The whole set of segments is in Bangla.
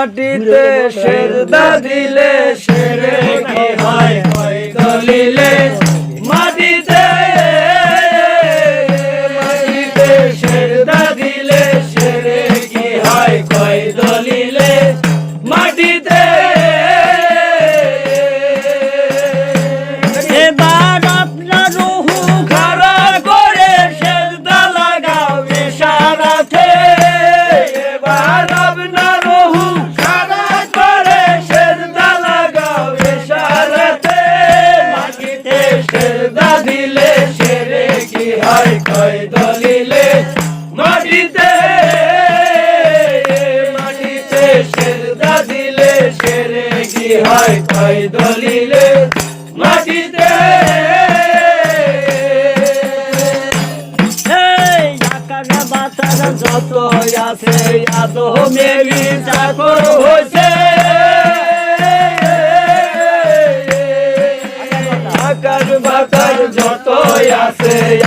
মাটিতে সেজদা দিলে সেরে দিলে সেরে কি হয়, কয় দলিলে? মাটিতে মাটিতে সেজদা দিলে সেরে কি হয়, কয় দলিলে? মাটিতে। যত আছে এত মেরি চাকর হয়েছে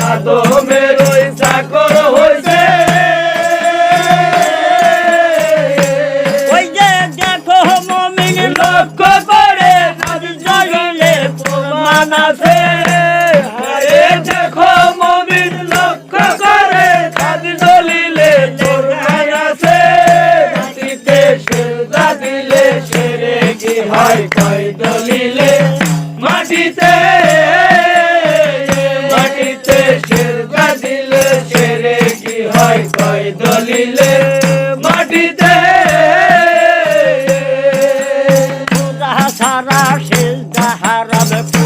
এত মেরই চাকর হয়েছে ওই যে দেখো মমিন লক্ষ্য করে নদী জগলে প্রমাণ আছে। হয় কয় দলিলে মাটিতে হয় কয় দলিলে মাটিতে। সারা সেজদা হারাবে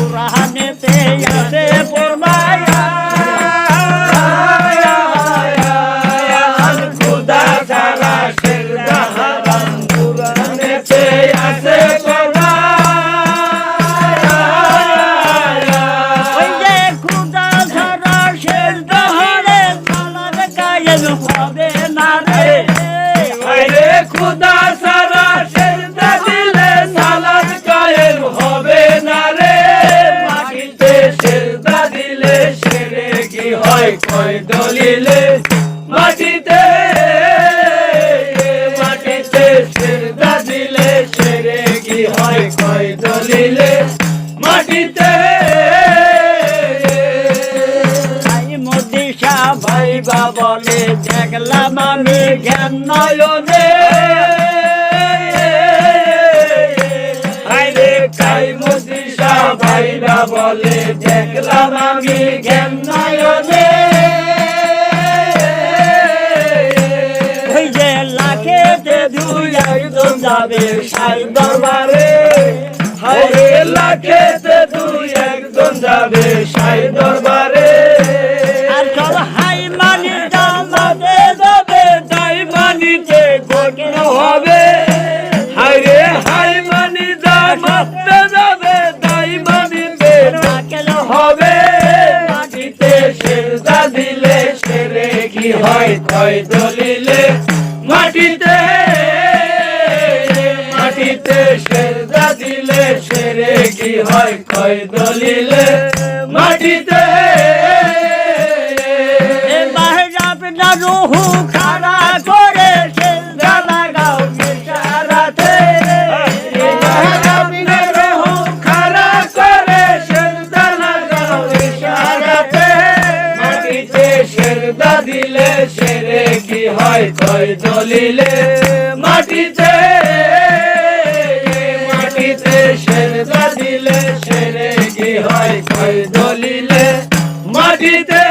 হয় দলিলে মাটিতে। মাটিতে সেজদা দিলে সেরে কি হয় কয় দলিলে মাটিতে। ভাইবা বলে দেখলাম আমি জ্ঞান নয়নে। ভাইরা বলে দেখলাম আমি জ্ঞান নয়নে। সাই দরবারে। হাইরে লাখেতে দুই একজন যাবে সাই দরবারে। আর সব হাই মানি দামাতে যাবে তাই মানিতে হবে। হাইরে হাই মানি দামাতে যাবে তাই মানিতে নাকেল হবে। মাটিতে সেজদা দিলে সেরে কি হয়? কয় দলিলে মাটিতে মাটিতে সেজদা দিলে সেরে কি হয় কয় দলিলে? মাটিতে রুহু খাড়া করে ইশারাতে মাটিতে সেজদা দিলে সেরে কি হয় কয় দলিলে? মাটিতে সেরে কি হয়? দলিলে মাটিতে